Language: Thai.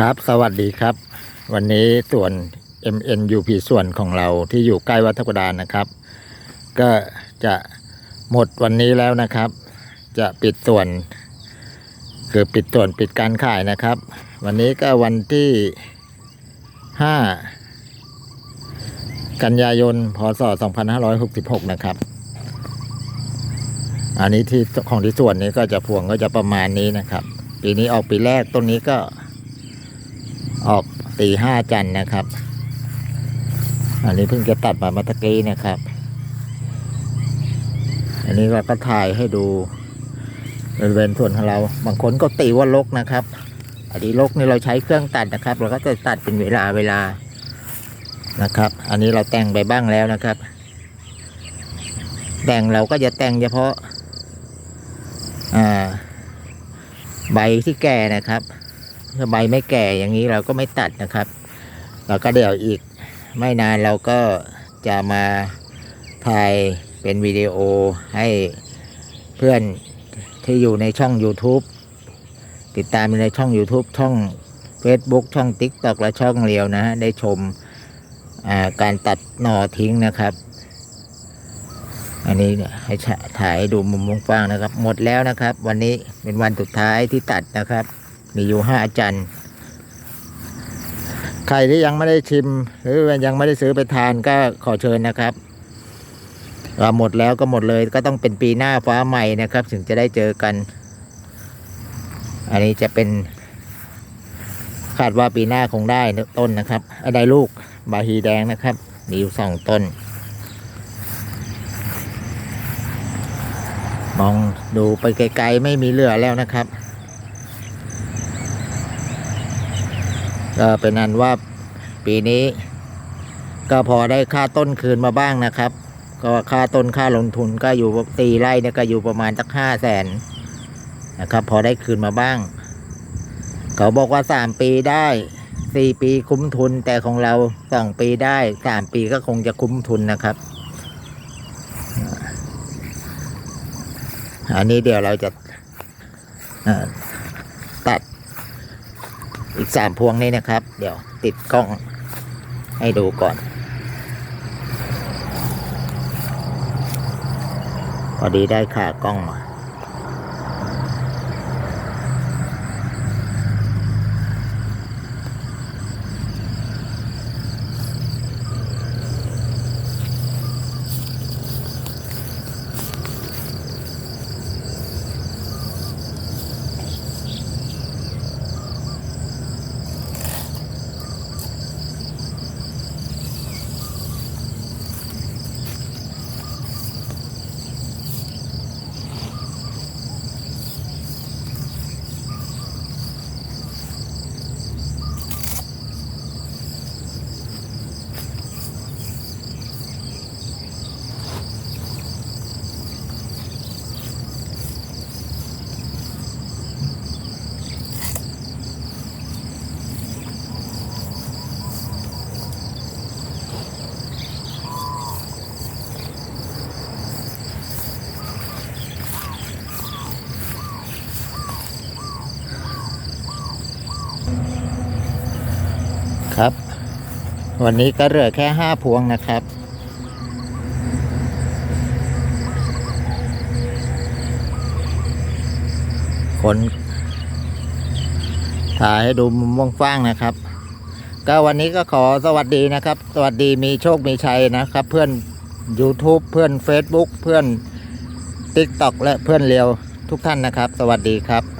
ครับ สวัสดีครับ วันนี้ส่วน MNUP ส่วนของเราที่อยู่ใกล้วัดทักดานนะครับ ก็จะหมดวันนี้แล้วนะครับ จะปิดส่วน คือปิดส่วนปิดการขายนะครับ วันนี้ก็วันที่ 5 กันยายน พศ 2566 นะครับ อันนี้ที่ของที่ส่วนนี้ก็จะพวงก็จะประมาณนี้นะครับ ปีนี้ออกปีแรกต้นนี้ก็ ออกตีห้าจันนะครับ อันนี้เพิ่งจะตัดมาเมื่อกี้นะครับ อันนี้เราก็ถ่ายให้ดูบริเวณส่วนของเรา บางคนก็ตีว่าลกนะครับ อันนี้ลกนี่เราใช้เครื่องตัดนะครับ เราก็จะตัดเป็นเวลาเวลานะครับ อันนี้เราแต่งไปบ้างแล้วนะครับ แต่งเราก็จะแต่งเฉพาะ อ่า ใบที่แก่นะครับ ถ้าใบไม่แก่อย่างนี้เราก็ไม่ตัดนะครับ เราก็เดี๋ยวอีกไม่นานเราก็จะมาถ่ายเป็นวิดีโอให้เพื่อนที่อยู่ในช่อง YouTube ติดตามในช่อง YouTube ช่อง Facebook ช่อง TikTok และช่องเรียวนะฮะ ได้ชมาการตัดหน่อทิ้งนะครับ อันนี้เนี่ยให้ถ่ายดูมุมกว้างนะครับ หมดแล้วนะครับ วันนี้เป็นวันสุดท้ายที่ตัดนะครับ มีอยู่ห้าจันทร์ใครที่ยังไม่ได้ชิม หรือยังไม่ได้ซื้อไปทานก็ขอเชิญนะครับหมดแล้วก็หมดเลยก็ต้องเป็นปีหน้าฟ้าใหม่นะครับ ถึงจะได้เจอกัน อันนี้จะเป็นคาดว่าปีหน้าคงได้ต้นนะครับอะไรลูกบาฮีแดงนะครับ มีอยู่สองต้น มองดูไปไกลๆไม่มีเหลือแล้วนะครับ ก็เป็นอันว่าปีนี้ ก็พอได้ค่าต้นคืนมาบ้างนะครับ ก็ค่าต้นค่าลงทุนก็อยู่ตีไร่เนี่ยก็อยู่ประมาณสักห้าแสนนะครับ พอได้คืนมาบ้าง เขาบอกว่าสามปีได้สี่ปีคุ้มทุนแต่ของเราสองปีได้สามปีก็คงจะคุ้มทุนนะครับ อันนี้เดี๋ยวเราจะ อีกสามพวงนี้นะครับ เดี๋ยวติดกล้องให้ดูก่อน พอดีได้ขากล้องมา ครับ วันนี้ก็เหลือแค่ห้าพวงนะครับ คนถ่ายให้ดูมุมกว้างๆนะครับ ก็วันนี้ก็ขอสวัสดีนะครับ สวัสดีมีโชคมีชัยนะครับ เพื่อน YouTube เพื่อน Facebook เพื่อน TikTok และเพื่อนเลียวทุกท่านนะครับ สวัสดีครับ